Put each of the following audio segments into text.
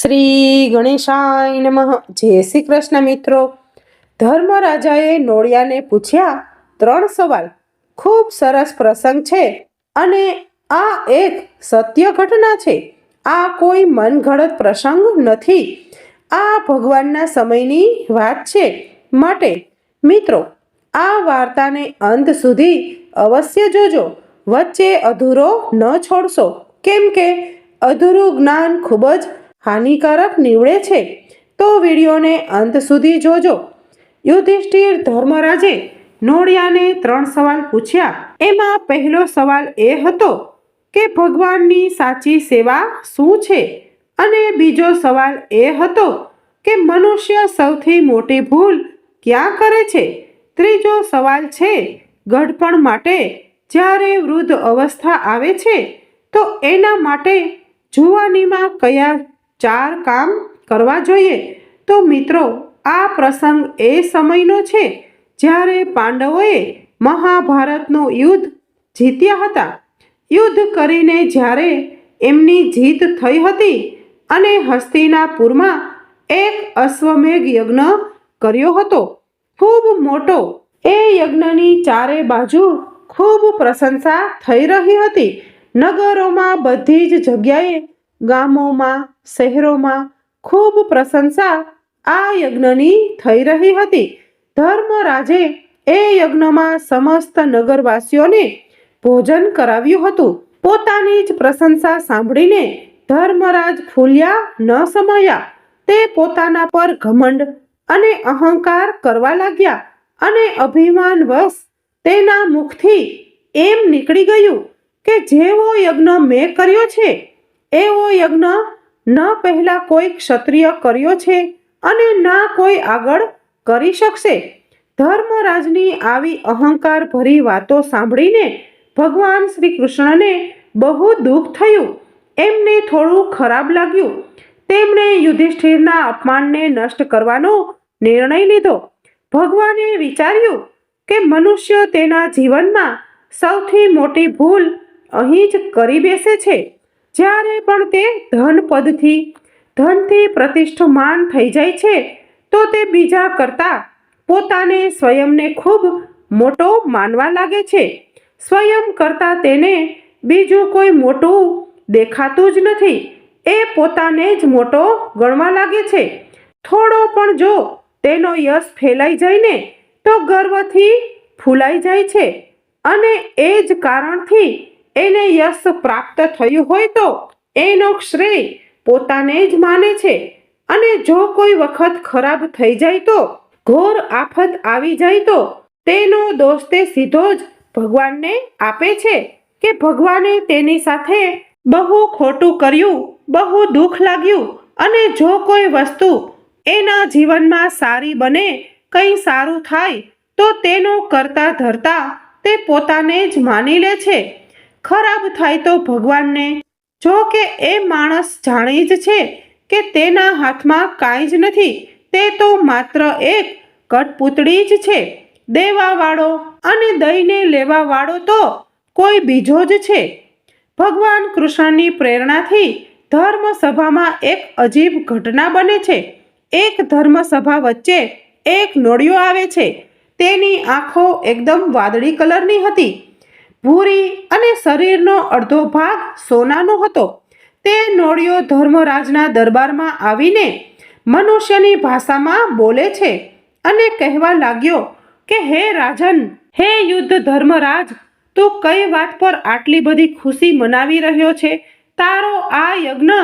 શ્રી ગણેશાય નમઃ. જય શ્રી કૃષ્ણ મિત્રો. ધર્મરાજાએ નોળિયાને પૂછ્યા, ત્રણ સવાલ. ખૂબ સરસ પ્રસંગ છે અને આ એક સત્ય ઘટના છે. આ કોઈ મનઘડત પ્રસંગ નથી. આ ભગવાનના સમયની વાત છે. માટે, મિત્રો, આ વાર્તાને અંત સુધી અવશ્ય જોજો. વચ્ચે અધૂરો ન છોડશો. કેમ કે, અધૂરું જ્ઞાન ખૂબ જ હાનિકારક નીવડે છે, તો વિડીયોને અંત સુધી જોજો. યુધિષ્ઠિર ધર્મરાજે નોળિયાને ત્રણ સવાલ પૂછ્યા. એમાં પહેલો સવાલ એ હતો કે ભગવાનની સાચી સેવા શું છે? અને બીજો સવાલ એ હતો કે મનુષ્ય સૌથી મોટી ભૂલ ક્યાં કરે છે? ત્રીજો સવાલ છે, ગઢપણ માટે જ્યારે વૃદ્ધ અવસ્થા આવે છે, તો એના માટે જુવાનીમાં કયા ચાર કામ કરવા જોઈએ? તો મિત્રો, આ પ્રસંગ એ સમયનો છે જ્યારે પાંડવોએ મહાભારતનું યુદ્ધ જીત્યા હતા. યુદ્ધ કરીને જ્યારે એમની જીત થઈ હતી અને હસ્તિનાપુરમાં એક અશ્વમેઘ યજ્ઞ કર્યો હતો. ખૂબ મોટો, એ યજ્ઞની ચારે બાજુ ખૂબ પ્રશંસા થઈ રહી હતી. નગરોમાં બધી જ જગ્યાએ ગામોમાં, શહેરોમાં ખૂબ પ્રશંસા આ યજ્ઞની થઈ રહી હતી. ધર્મરાજે એ યજ્ઞમાં સમસ્ત નગરવાસીઓને ભોજન કરાવ્યું હતું. પોતાની જ પ્રશંસા સાંભળીને ધર્મરાજ ફૂલ્યા ન સમાયા. તે પોતાના પર ઘમંડ અને અહંકાર કરવા લાગ્યા અને અભિમાનવશ તેના મુખથી એમ નીકળી ગયું કે જેવો યજ્ઞ મેં કર્યો છે એવો યજ્ઞ ન પહેલા કોઈ ક્ષત્રિય કર્યો છે અને ના કોઈ આગળ કરી શકશે. ધર્મરાજની આવી અહંકાર ભરી વાતો સાંભળીને ભગવાન શ્રી કૃષ્ણને બહુ દુઃખ થયું. એમને થોડું ખરાબ લાગ્યું. તેમણે યુધિષ્ઠિરના અપમાનને નષ્ટ કરવાનો નિર્ણય લીધો. ભગવાને વિચાર્યું કે મનુષ્ય તેના જીવનમાં સૌથી મોટી ભૂલ અહીં જ કરી બેસે છે. જ્યારે પણ તે ધન પદથી, ધનથી પ્રતિષ્ઠમાન થઈ જાય છે, તો તે બીજા કરતા પોતાને સ્વયંને ખૂબ મોટો માનવા લાગે છે. સ્વયં કરતાં તેને બીજું કોઈ મોટું દેખાતું જ નથી. એ પોતાને જ મોટો ગણવા લાગે છે. થોડો પણ જો તેનો યશ ફેલાઈ જઈને, તો ગર્વથી ફૂલાઈ જાય છે. અને એ જ કારણથી એને યશ પ્રાપ્ત થયું હોય તો એનો શ્રેય પોતાને જ માને છે. અને જો કોઈ વખત ખરાબ થઈ જાય તો, ઘોર આફત આવી જાય તો, તેનો દોષ તે સીધો જ ભગવાનને આપે છે કે ભગવાને તેની સાથે બહુ ખોટું કર્યું, બહુ દુઃખ લાગ્યું અને જો કોઈ વસ્તુ એના જીવનમાં સારી બને, કંઈ સારું થાય, તો તેનો કરતા ધરતા તે પોતાને જ માની લે છે. ખરાબ થાય તો ભગવાનને. જો કે એ માણસ જાણે જ છે કે તેના હાથમાં કાંઈ જ નથી, તે તો માત્ર એક કટપુતળી જ છે. દેવાવાળો અને દઈને લેવાવાળો તો કોઈ બીજો જ છે. ભગવાન કૃષ્ણની પ્રેરણાથી ધર્મસભામાં એક અજીબ ઘટના બને છે. એક ધર્મસભા વચ્ચે એક નોળિયો આવે છે. તેની આંખો એકદમ વાદળી કલરની હતી. ભૂરી અને શરીરનો અડધો ભાગ સોનાનો હતો. તે નોળિયો ધર્મરાજના દરબારમાં આવીને મનુષ્યની ભાષામાં બોલે છે અને કહેવા લાગ્યો કે, હે રાજન, હે યુદ્ધ ધર્મરાજ, તું કઈ વાત પર આટલી બધી ખુશી મનાવી રહ્યો છે? તારો આ યજ્ઞ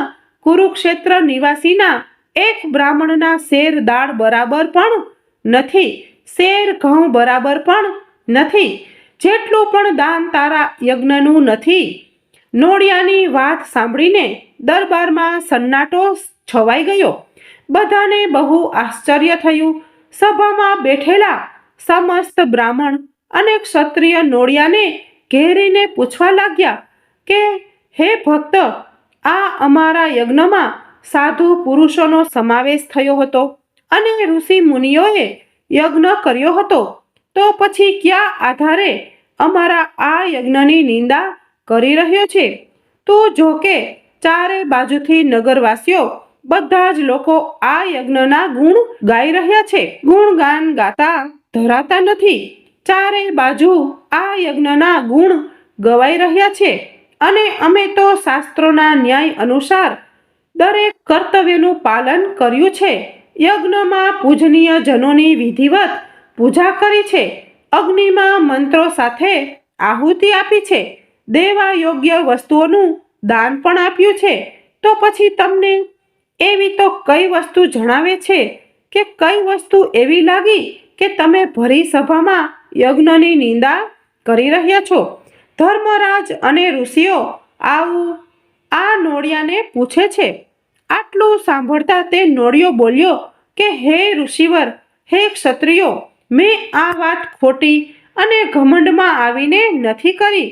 કુરુક્ષેત્ર નિવાસીના એક બ્રાહ્મણના શેર દાળ બરાબર પણ નથી, શેર ઘઉં બરાબર પણ નથી જેટલું પણ દાન તારા યજ્ઞનું નથી. નોળિયાની વાત સાંભળીને દરબારમાં સન્નાટો છવાઈ ગયો. બધાને બહુ આશ્ચર્ય થયું. સભામાં બેઠેલા સમસ્ત બ્રાહ્મણ અને ક્ષત્રિય નોળિયાને ઘેરીને પૂછવા લાગ્યા કે, હે ભક્ત, આ અમારા યજ્ઞમાં સાધુ પુરુષોનો સમાવેશ થયો હતો અને ઋષિ મુનિઓએ યજ્ઞ કર્યો હતો? તો પછી કયા આધારે અમારા આ યજ્ઞની નિંદા કરી રહ્યો છે? તો જો કે ચારે બાજુથી નગરવાસીઓ બધા જ લોકો આ યજ્ઞના ગુણ ગાઈ રહ્યા છે. ગુણગાન ગાતા ધરાતા નથી. ચારે બાજુ આ યજ્ઞના ગુણ ગવાઈ રહ્યા છે. અને અમે તો શાસ્ત્રોના ન્યાય અનુસાર દરેક કર્તવ્યનું પાલન કર્યું છે. યજ્ઞમાં પૂજનીય જનોની વિધિવત પૂજા કરી છે. અગ્નિમાં મંત્રો સાથે આહુતિ આપી છે. દેવા યોગ્ય વસ્તુઓનું દાન પણ આપ્યું છે. તો પછી તમને એવી તો કઈ વસ્તુ જણાવે છે કે કઈ વસ્તુ એવી લાગી કે તમે ભરી સભામાં યજ્ઞની નિંદા કરી રહ્યા છો? ધર્મરાજ અને ઋષિઓ આવું આ નોળિયાને પૂછે છે. આટલું સાંભળતા તે નોળિયો બોલ્યો કે, હે ઋષિવર, હે ક્ષત્રિયો મેં આ વાત ખોટી અને ઘમંડમાં આવીને નથી કરી,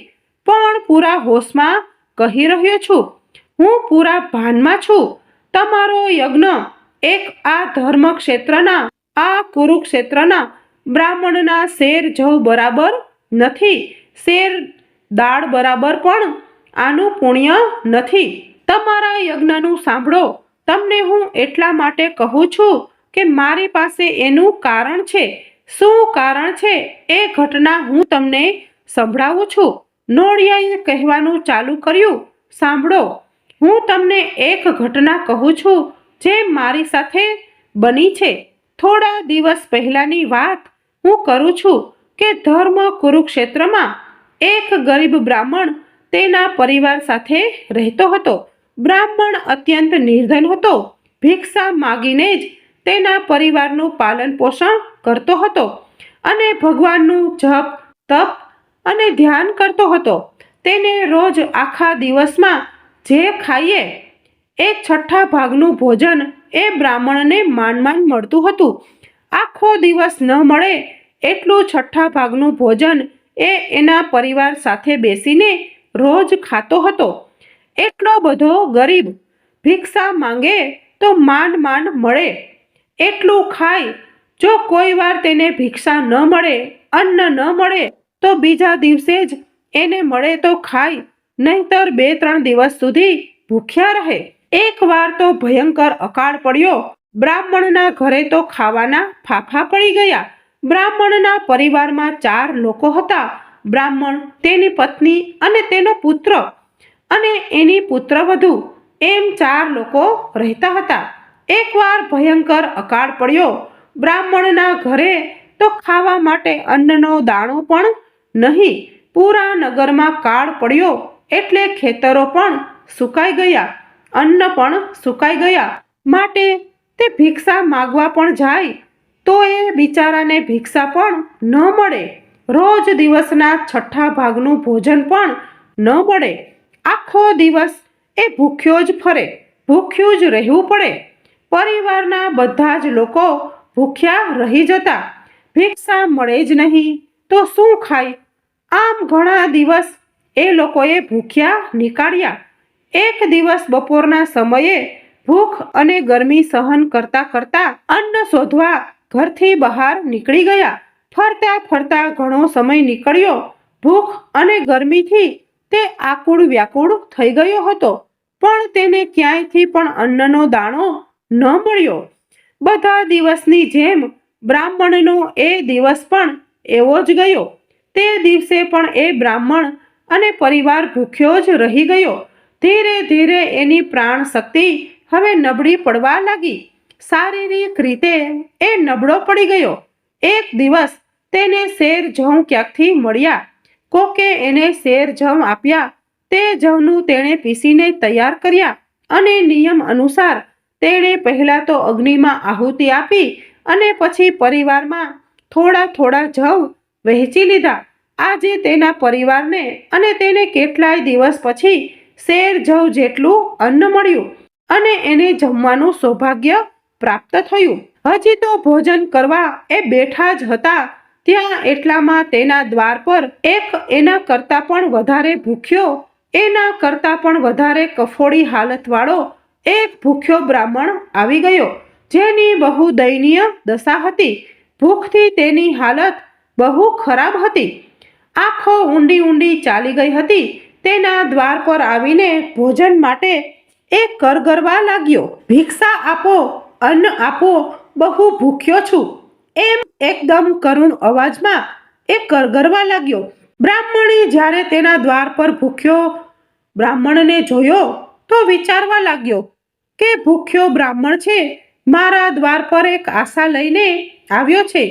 પણ પૂરા હોશમાં કહી રહ્યો છું. હું પૂરા ભાનમાં છું. તમારો યજ્ઞ એક આ ધર્મ ક્ષેત્રના આ કુરુક્ષેત્રના, બ્રાહ્મણના શેર જવ બરાબર નથી. શેર દાળ બરાબર પણ આનું પુણ્ય નથી. તમારા યજ્ઞનું સાંભળો. તમને હું એટલા માટે કહું છું કે મારી પાસે એનું કારણ છે. શું કારણ છે એ ઘટના હું તમને સંભળાવું છું? નોળિયાએ કહેવાનું ચાલુ કર્યું. સાંભળો, હું તમને એક ઘટના કહું છું જે મારી સાથે બની છે. થોડા દિવસ પહેલાંની વાત હું કરું છું કે ધર્મ કુરુક્ષેત્રમાં એક ગરીબ બ્રાહ્મણ તેના પરિવાર સાથે રહેતો હતો. બ્રાહ્મણ અત્યંત નિર્ધન હતો. ભિક્ષા માગીને જ તેના પરિવારનું પાલન પોષણ કરતો હતો અને ભગવાનનું જપ, તપ અને ધ્યાન કરતો હતો. તેને રોજ આખા દિવસમાં જે ખાઈએ, એ છઠ્ઠા ભાગનું ભોજન એ બ્રાહ્મણને માંડ મળતું હતું. આખો દિવસ ન મળે એટલું છઠ્ઠા ભાગનું ભોજન એ એના પરિવાર સાથે બેસીને રોજ ખાતો હતો. એટલો બધો ગરીબ ભિક્ષા માંગે તો માંડ માંડ મળે. એટલું ખાય. જો કોઈ વાર તેને ભિક્ષા ન મળે, અન્ન ન મળે, તો બીજા દિવસે જ એને મળે તો ખાય. નહીતર બે ત્રણ દિવસ સુધી ભૂખ્યા રહે. એકવાર તો ભયંકર અકાળ પડ્યો. બ્રાહ્મણના ઘરે તો ખાવાના ફાફા પડી ગયા. બ્રાહ્મણના પરિવારમાં ચાર લોકો હતા. બ્રાહ્મણ તેની પત્ની અને તેનો પુત્ર અને એની પુત્રવધુ. એમ ચાર લોકો રહેતા હતા. એકવાર ભયંકર અકાળ પડ્યો. બ્રાહ્મણના ઘરે તો ખાવા માટે અન્નનો દાણો પણ નહીં. પૂરા નગરમાં કાળ પડ્યો એટલે ખેતરો પણ સુકાઈ ગયા. અન્ન પણ સુકાઈ ગયા. માટે તે ભિક્ષા માગવા પણ જાય. તો એ બિચારાને ભિક્ષા પણ ન મળે. રોજ દિવસના છઠ્ઠા ભાગનું ભોજન પણ ન મળે. આખો દિવસ એ ભૂખ્યો જ ફરે. ભૂખ્યું જ રહેવું પડે. પરિવારના બધા જ લોકો ભૂખ્યા રહી જતા. ભિક્ષા મળે જ નહીં. તો શું ખાય? આમ ઘણા દિવસ એ લોકોએ ભૂખ્યા નીકાળ્યા. એક દિવસ બપોરના સમયે ભૂખ અને ગરમી સહન કરતા કરતા અન્ન શોધવા ઘરથી બહાર નીકળી ગયા. ફરતા ફરતા ઘણો સમય નીકળ્યો. ભૂખ અને ગરમીથી તે આકુળ વ્યાકુળ થઈ ગયો હતો. પણ તેને ક્યાંયથી પણ અન્નનો દાણો ન મળ્યો. બધા દિવસની જેમ બ્રાહ્મણનો એ દિવસ પણ એવો જ ગયો. તે દિવસે પણ એ બ્રાહ્મણ અને પરિવાર ભૂખ્યો જ રહી ગયો. ધીરે ધીરે એની પ્રાણ શક્તિ હવે નબળી પડવા લાગી. શારીરિક રીતે એ નબળો પડી ગયો. એક દિવસ તેને શેર જવ ક્યાંકથી મળ્યા. કોકે એને શેર જવ આપ્યા. તે જવનું તેણે પીસીને તૈયાર કર્યા અને નિયમ અનુસાર તેણે પહેલાં તો અગ્નિમાં આહુતિ આપી અને પછી પરિવારમાં થોડા થોડા જવ વહેંચી લીધા. આજે તેના પરિવારને અને તેને કેટલાય દિવસ પછી શેર જવ જેટલું અન્ન મળ્યું અને એને જમવાનું સૌભાગ્ય પ્રાપ્ત થયું. હજી તો ભોજન કરવા એ બેઠા જ હતા. ત્યાં એટલામાં તેના દ્વાર પર એક એના કરતાં પણ વધારે ભૂખ્યો, એના કરતાં પણ વધારે કફોડી હાલતવાળો એક ભૂખ્યો બ્રાહ્મણ આવી ગયો, જેની બહુ દયનીય દશા હતી. ભૂખથી તેની હાલત બહુ ખરાબ હતી. આંખો ઊંડી ઊંડી ચાલી ગઈ હતી. તેના દ્વાર પર આવીને ભોજન માટે એ કરગરવા લાગ્યો, ભિક્ષા આપો, અન્ન આપો, બહુ ભૂખ્યો છું. એમ એકદમ કરુણ અવાજમાં એ કરગરવા લાગ્યો. બ્રાહ્મણે જ્યારે તેના દ્વાર પર ભૂખ્યો બ્રાહ્મણને જોયો તો વિચારવા લાગ્યો કે ભૂખ્યો બ્રાહ્મણ છે, મારા દ્વાર પર એક આશા લઈને આવ્યો છે.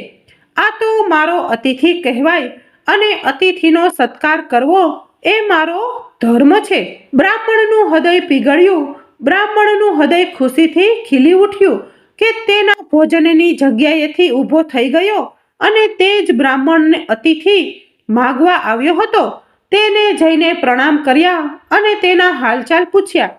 આ તો મારો અતિથિ કહેવાય અને અતિથિનો સત્કાર કરવો એ મારો ધર્મ છે. બ્રાહ્મણનું હૃદય પીગળ્યું, બ્રાહ્મણનું હૃદય ખુશીથી ખીલી ઉઠ્યું કે તેના ભોજનની જગ્યાએથી ઊભો થઈ ગયો અને તે જ બ્રાહ્મણને અતિથિ માગવા આવ્યો હતો. તેને જઈને પ્રણામ કર્યા અને તેના હાલચાલ પૂછ્યા.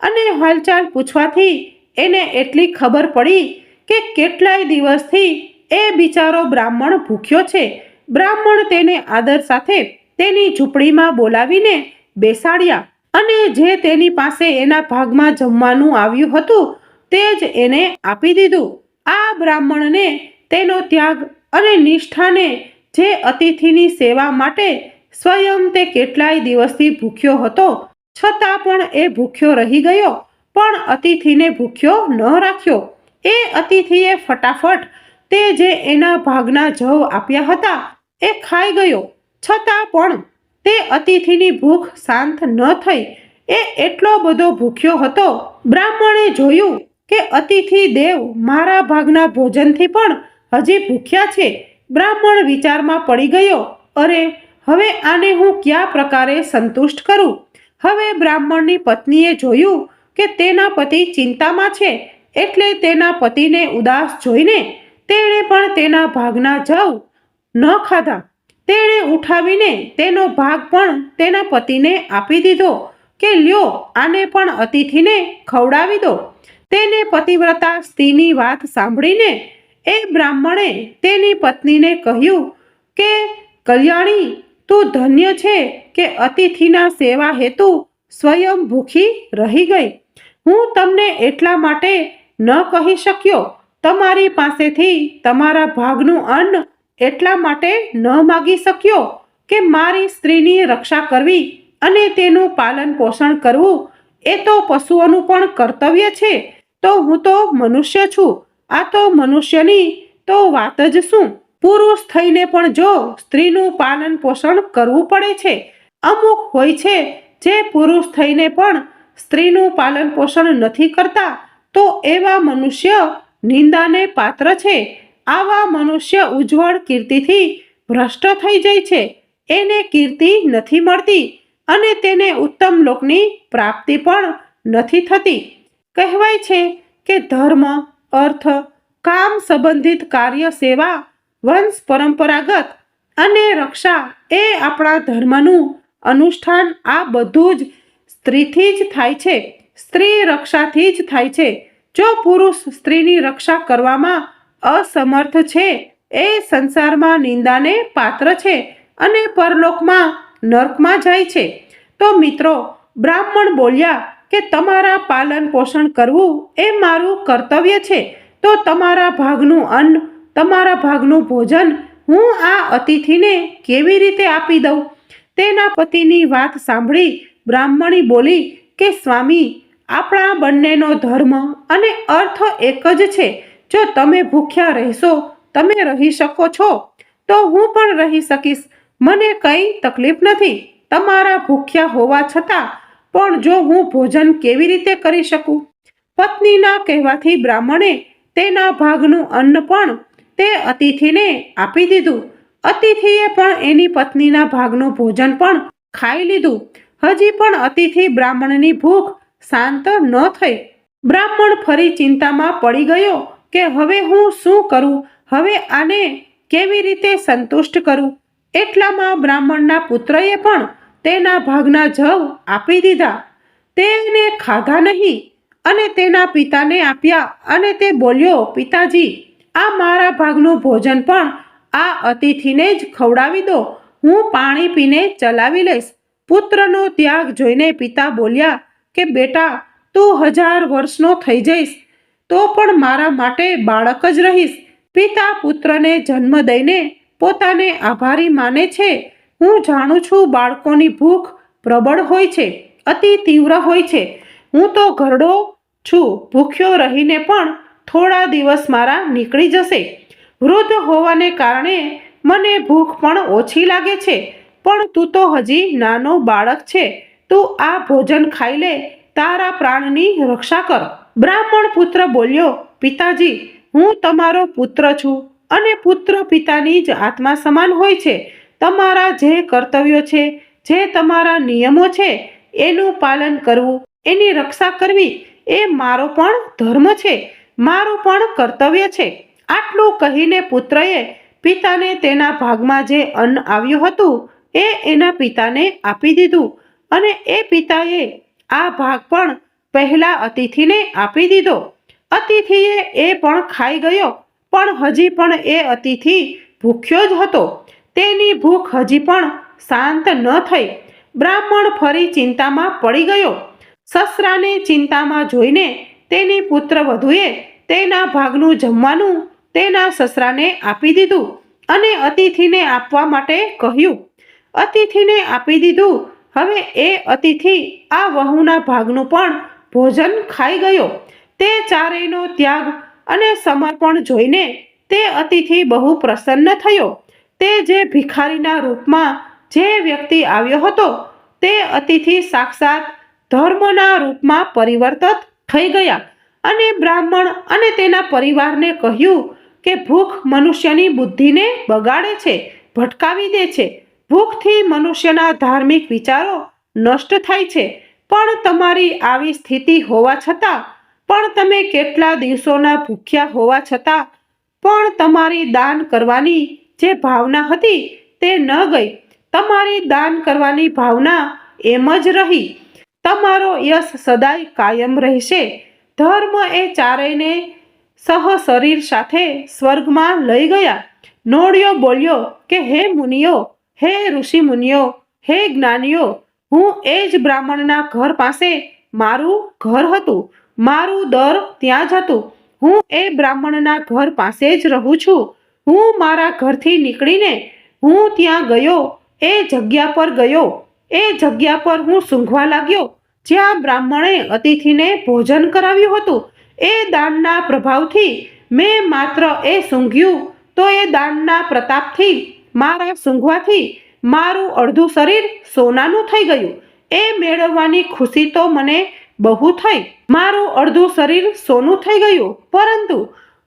અને હાલચાલ પૂછવાથી એને એટલી ખબર પડી કે કેટલાય દિવસથી એ બિચારો બ્રાહ્મણ ભૂખ્યો છે. બ્રાહ્મણ તેને આદર સાથે તેની ઝૂંપડીમાં બોલાવીને બેસાડ્યા અને જે તેની પાસે એના ભાગમાં જમવાનું આવ્યું હતું તે જ એને આપી દીધું. આ બ્રાહ્મણને તેનો ત્યાગ અને નિષ્ઠાને જે અતિથિની સેવા માટે સ્વયં તે કેટલાય દિવસથી ભૂખ્યો હતો છતાં પણ એ ભૂખ્યો રહી ગયો. પણ અતિથિને ભૂખ્યો ન રાખ્યો. એ અતિથિએ ફટાફટ તે જે એના ભાગના જવ આપ્યા હતા એ ખાઈ ગયો. છતાં પણ તે અતિથિની ભૂખ શાંત ન થઈ. એ એટલો બધો ભૂખ્યો હતો. બ્રાહ્મણે જોયું કે અતિથિ દેવ મારા ભાગના ભોજનથી પણ હજી ભૂખ્યા છે. બ્રાહ્મણ વિચારમાં પડી ગયો. અરે, હવે આને હું કયા પ્રકારે સંતુષ્ટ કરું? હવે બ્રાહ્મણની પત્નીએ જોયું કે તેના પતિ ચિંતામાં છે એટલે તેના પતિને ઉદાસ જોઈને તેણે પણ તેના ભાગના જવ ન ખાધા. તેણે ઉઠાવીને તેનો ભાગ પણ તેના પતિને આપી દીધો કે લ્યો આને પણ અતિથિને ખવડાવી દો. તેને પતિવ્રતા સ્ત્રીની વાત સાંભળીને એ બ્રાહ્મણે તેની પત્નીને કહ્યું કે, કલ્યાણી તું ધન્ય છે કે અતિથિના સેવા હેતુ સ્વયં ભૂખી રહી ગઈ. હું તમને એટલા માટે ન કહી શક્યો, તમારી પાસેથી તમારા ભાગનું અન્ન એટલા માટે ન માગી શક્યો કે મારી સ્ત્રીની રક્ષા કરવી અને તેનું પાલન પોષણ કરવું, એ તો પશુઓનું પણ કર્તવ્ય છે. તો હું તો મનુષ્ય છું, આ તો મનુષ્યની તો વાત જ શું? પુરુષ થઈને પણ જો સ્ત્રીનું પાલન પોષણ કરવું પડે છે, અમુક હોય છે જે પુરુષ થઈને પણ સ્ત્રીનું પાલન પોષણ નથી કરતા, તો એવા મનુષ્ય નિંદાને પાત્ર છે. આવા મનુષ્ય ઉજ્જવળ કીર્તિથી ભ્રષ્ટ થઈ જાય છે. એને કીર્તિ નથી મળતી અને તેને ઉત્તમ લોકની પ્રાપ્તિ પણ નથી થતી. કહેવાય છે કે ધર્મ, અર્થ, કામ સંબંધિત કાર્ય, સેવા વંશ પરંપરાગત અને રક્ષા એ આપણા ધર્મનું અનુષ્ઠાન આ બધું જ સ્ત્રીથી જ થાય છે. સ્ત્રી રક્ષાથી જ થાય છે. જો પુરુષ સ્ત્રીની રક્ષા કરવામાં અસમર્થ છે, એ સંસારમાં નિંદાને પાત્ર છે અને પરલોકમાં નર્કમાં જાય છે. તો મિત્રો, બ્રાહ્મણ બોલ્યા કે તમારા પાલન પોષણ કરવું એ મારું કર્તવ્ય છે. તો તમારા ભાગનું અન્ન તમારા ભાગનું ભોજન હું આ અતિથિને કેવી રીતે આપી દઉં? તેના પતિની વાત સાંભળી બ્રાહ્મણી બોલી કે, સ્વામી, આપણા બંનેનો ધર્મ અને અર્થ એક જ છે. જો તમે ભૂખ્યા રહેશો, તમે રહી શકો છો. તો હું પણ રહી શકીશ. મને કંઈ તકલીફ નથી. તમારા ભૂખ્યા હોવા છતાં પણ જો હું ભોજન કેવી રીતે કરી શકું? પત્નીના કહેવાથી બ્રાહ્મણે તેના ભાગનું અન્ન પણ તે અતિથિને આપી દીધું. અતિથિએ પણ એની પત્નીના ભાગનું ભોજન પણ ખાઈ લીધું. હજી પણ અતિથિ બ્રાહ્મણની ભૂખ શાંત ન થઈ. બ્રાહ્મણ ફરી ચિંતામાં પડી ગયો કે હવે હું શું કરું? હવે આને કેવી રીતે સંતુષ્ટ કરું? એટલામાં બ્રાહ્મણના પુત્રએ પણ તેના ભાગના જવ આપી દીધા. તેને ખાધા નહીં અને તેના પિતાને આપ્યા અને તે બોલ્યો, પિતાજી આ મારા ભાગનું ભોજન પણ આ અતિથિને જ ખવડાવી દો. હું પાણી પીને ચલાવી લઈશ. પુત્રનો ત્યાગ જોઈને પિતા બોલ્યા કે, બેટા, તું હજાર વર્ષનો થઈ જઈશ. તો પણ મારા માટે બાળક જ રહીશ. પિતા પુત્રને જન્મ દઈને પોતાને આભારી માને છે. હું જાણું છું બાળકોની ભૂખ પ્રબળ હોય છે, અતિ તીવ્ર હોય છે. હું તો ઘરડો છું, ભૂખ્યો રહીને પણ થોડા દિવસ મારા નીકળી જશે. વૃદ્ધ હોવાને કારણે મને ભૂખ પણ ઓછી લાગે છે. પણ તું તો હજી નાનો બાળક છે. તું આ ભોજન ખાઈ લે. તારા પ્રાણની રક્ષા કર. બ્રાહ્મણ પુત્ર બોલ્યો, પિતાજી, હું તમારો પુત્ર છું અને પુત્ર પિતાની જ આત્મા સમાન હોય છે. તમારા જે કર્તવ્યો છે, જે તમારા નિયમો છે, એનું પાલન કરવું, એની રક્ષા કરવી, એ મારો પણ ધર્મ છે. મારું પણ કર્તવ્ય છે. આટલું કહીને પુત્રએ પિતાને તેના ભાગમાં જે અન્ન આવ્યું હતું, એ એના પિતાને આપી દીધું અને એ પિતાએ આ ભાગ પણ પહેલા અતિથિને આપી દીધો. અતિથિએ એ પણ ખાઈ ગયો, પણ હજી પણ એ અતિથિ ભૂખ્યો જ હતો. તેની ભૂખ હજી પણ શાંત ન થઈ. બ્રાહ્મણ ફરી ચિંતામાં પડી ગયો. સસરાને ચિંતામાં જોઈને તેની પુત્ર વધુએ તેના ભાગનું જમવાનું તેના સસરાને આપી દીધું અને અતિથિને આપવા માટે કહ્યું, અતિથિને આપી દીધું. હવે એ અતિથિ આ વહુના ભાગનું પણ ભોજન ખાઈ ગયો. તે ચારેયનો ત્યાગ અને સમર્પણ જોઈને તે અતિથિ બહુ પ્રસન્ન થયો. તે જે ભિખારીના રૂપમાં જે વ્યક્તિ આવ્યો હતો, તે અતિથિ સાક્ષાત ધર્મના રૂપમાં પરિવર્તિત થઈ ગયા. અને બ્રાહ્મણ અને તેના પરિવારને કહ્યું કે ભૂખ મનુષ્યની બુદ્ધિને બગાડે છે, ભટકાવી દે છે. ભૂખથી મનુષ્યના ધાર્મિક વિચારો નષ્ટ થાય છે. પણ તમારી આવી સ્થિતિ હોવા છતાં, પણ તમે કેટલા દિવસોના ભૂખ્યા હોવા છતાં, પણ તમારી દાન કરવાની જે ભાવના હતી તે ન ગઈ. તમારી દાન કરવાની ભાવના એમ જ રહી. તમારો યશ સદાય કાયમ રહેશે. ધર્મ એ ચારેયને સહ શરીર સાથે સ્વર્ગમાં લઈ ગયા. નોળિયો બોલ્યો કે, હે મુનિઓ, હે ઋષિ મુનિઓ, હે જ્ઞાનીઓ, હું એ જ બ્રાહ્મણના ઘર પાસે મારું ઘર હતું. મારું દર ત્યાં જ હતું. હું એ બ્રાહ્મણના ઘર પાસે જ રહું છું. હું મારા ઘરથી નીકળીને હું ત્યાં ગયો. એ જગ્યા પર ગયો. એ જગ્યા પર હું સૂંઘવા લાગ્યો. જ્યાં બ્રાહ્મણે અતિથિને ભોજન કરાવ્યું હતું, એ દાનના પ્રભાવથી મેં માત્ર એ સૂંઘ્યું, તો એ દાનના પ્રતાપથી, મારા સૂંઘવાથી મારું અડધું શરીર સોનાનું થઈ ગયું. એ મેળવવાની ખુશી તો મને બહુ થઈ. મારું અડધું શરીર સોનું થઈ ગયું, પરંતુ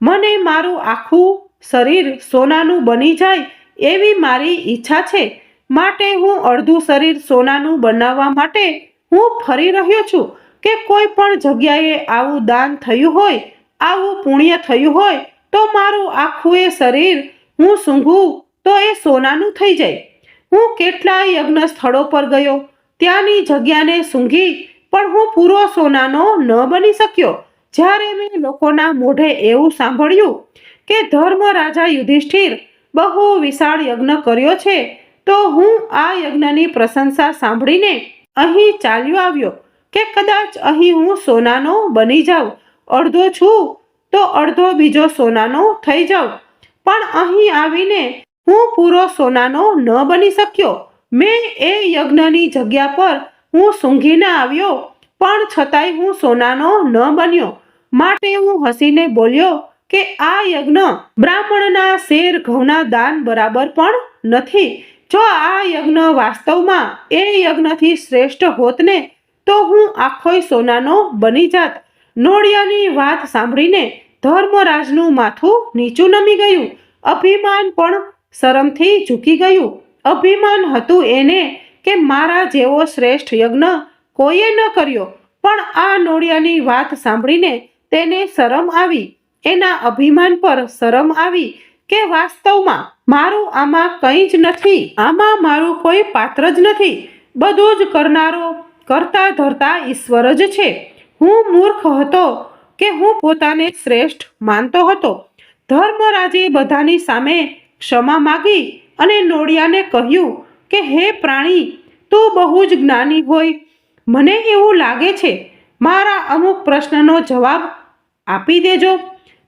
મને મારું આખું શરીર સોનાનું બની જાય એવી મારી ઈચ્છા છે. માટે હું અડધું શરીર સોનાનું બનાવવા માટે હું ફરી રહ્યો છું કે કોઈ પણ જગ્યાએ આવું દાન થયું હોય, આવું પુણ્ય થયું હોય, તો મારું આખું એ શરીર હું સૂંઘું, તો એ સોનાનું થઈ જાય. હું કેટલાય યજ્ઞ સ્થળો પર ગયો, ત્યાંની જગ્યાને સૂંઘી, પણ હું પૂરો સોનાનો ન બની શક્યો. જ્યારે મેં લોકોના મોઢે એવું સાંભળ્યું કે ધર્મ રાજા યુધિષ્ઠિર બહુ વિશાળ યજ્ઞ કર્યો છે, તો હું આ યજ્ઞની પ્રશંસા સાંભળીને અહીં ચાલ્યો આવ્યો કે કદાચ અહીં હું સોનાનો બની જાઉં, અડધો છું તો અડધો બીજો સોનાનો થઈ જાઉં. પણ અહીં આવીને હું પૂરો સોનાનો ન બની શક્યો. મેં એ યજ્ઞની જગ્યા પર હું સૂંઘીને આવ્યો, પણ છતાંય હું સોનાનો ન બન્યો. માટે હું હસીને બોલ્યો કે આ યજ્ઞ બ્રાહ્મણના શેર ઘઉંના દાન બરાબર પણ નથી. જો આ યજ્ઞ વાસ્તવમાં એ યજ્ઞથી શ્રેષ્ઠ હોત ને, તો હું આખોય સોનાનો બની જાત. નોળિયાની વાત સાંભળીને ધર્મરાજનું માથું નીચું નમી ગયું. અભિમાન પણ શરમથી ઝૂકી ગયું. અભિમાન હતું એને કે મારા જેવો શ્રેષ્ઠ યજ્ઞ કોઈએ ન કર્યો. પણ આ નોળિયાની વાત સાંભળીને તેને શરમ આવી. એના અભિમાન પર શરમ આવી કે વાસ્તવમાં મારું આમાં કંઈ જ નથી, આમાં મારું કોઈ પાત્ર જ નથી. બધું જ કરનારો કરતા ધરતા ઈશ્વર જ છે. હું મૂર્ખ હતો કે હું પોતાને શ્રેષ્ઠ માનતો હતો? ધર્મરાજે બધાની સામે ક્ષમા માગી અને નોળિયાને કહ્યું કે, હે પ્રાણી, તું બહુ જ જ્ઞાની હોય. મને એવું લાગે છે, મારા અમુક પ્રશ્નનો જવાબ આપી દેજો.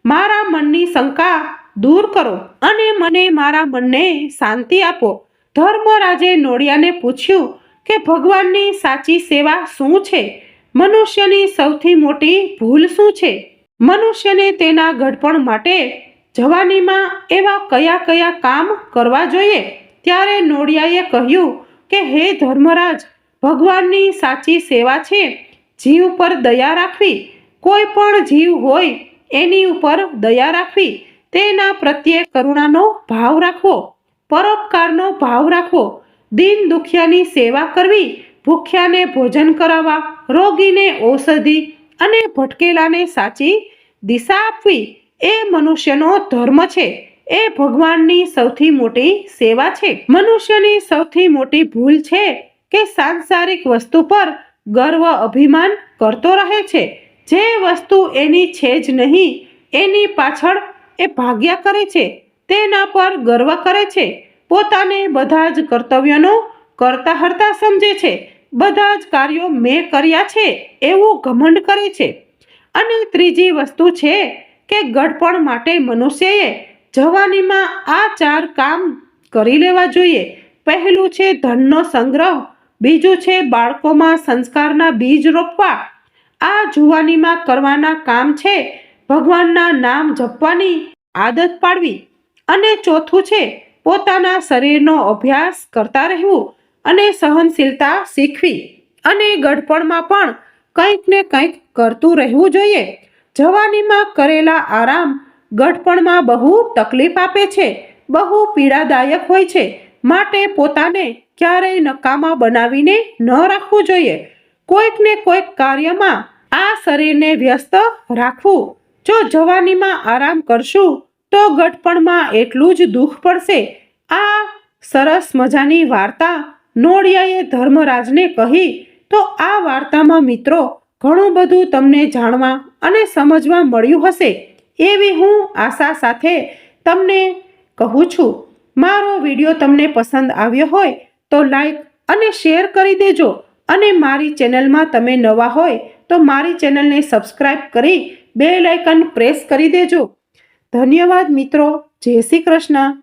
મારા મનની શંકા દૂર કરો અને મને મારા મનને શાંતિ આપો. ધર્મરાજે નોળિયાને પૂછ્યું કે ભગવાનની સાચી સેવા શું છે? મનુષ્યની સૌથી મોટી ભૂલ શું છે? મનુષ્યને તેના ઘડપણ માટે જવાનીમાં એવા કયા કયા કામ કરવા જોઈએ? ત્યારે નોડિયાએ કહ્યું કે, હે ધર્મરાજ, ભગવાનની સાચી સેવા છે. જીવ પર દયા રાખવી. કોઈ પણ જીવ હોય એની ઉપર દયા રાખવી. તેના પ્રત્યે કરુણાનો ભાવ રાખવો પરોપકારનો ભાવ રાખવો દિન દુખિયાની સેવા કરવી, ભૂખ્યાને ભોજન કરાવવા, રોગીને ઔષધિ અને ભટકેલાને સાચી દિશા આપવી, એ મનુષ્યનો ધર્મ છે, એ ભગવાનની સૌથી મોટી સેવા છે. મનુષ્યની સૌથી મોટી ભૂલ છે કે સાંસારિક વસ્તુ પર ગર્વ અભિમાન કરતો રહે છે. જે વસ્તુ એની છે જ નહીં, એની પાછળ એ ભાગ્યા કરે છે, તેના પર ગર્વ કરે છે. પોતાને બધા જ કર્તવ્યનો કરતા હરતા સમજે છે. બધા જ કાર્યો મેં કર્યા છે, એવું ઘમંડ કરે છે. અને ત્રીજી વસ્તુ છે કે ગડપણ માટે મનુષ્યએ જવાનીમાં આ ચાર કામ કરી લેવા જોઈએ. પહેલું છે ધનનો સંગ્રહ, બીજું છે બાળકોમાં સંસ્કારના બીજ રોપવા. આ જુવાનીમાં કરવાના કામ છે ભગવાનના નામ જપવાની આદત પાડવી અને ચોથું છે, પોતાના શરીરનો અભ્યાસ કરતા રહેવું અને સહનશીલતા શીખવી અને ગઢપણમાં પણ કંઈક ને કંઈક કરતું રહેવું જોઈએ. જવાનીમાં કરેલા આરામ ગઢપણમાં બહુ તકલીફ આપે છે, બહુ પીડાદાયક હોય છે, માટે પોતાને ક્યારેય નકામા બનાવીને ન રાખવું જોઈએ. કોઈક ને કોઈક કાર્યમાં આ શરીરને વ્યસ્ત રાખવું જો જવાનીમાં આરામ કરશું, તો ગટપણમાં એટલું જ દુઃખ પડશે. આ સરસ મજાની વાર્તા નોળિયાએ ધર્મરાજને કહી. તો આ વાર્તામાં મિત્રો, ઘણું બધું તમને જાણવા અને સમજવા મળ્યું હશે. એવી હું આશા સાથે તમને કહું છું. મારો વીડિયો તમને પસંદ આવ્યો હોય, તો લાઈક અને શેર કરી દેજો. અને મારી ચેનલમાં તમે નવા હોય, તો મારી ચેનલને સબસ્ક્રાઈબ કરી બે આઇકન પ્રેસ કરી દેજો. ધન્યવાદ મિત્રો. જય શ્રી કૃષ્ણ.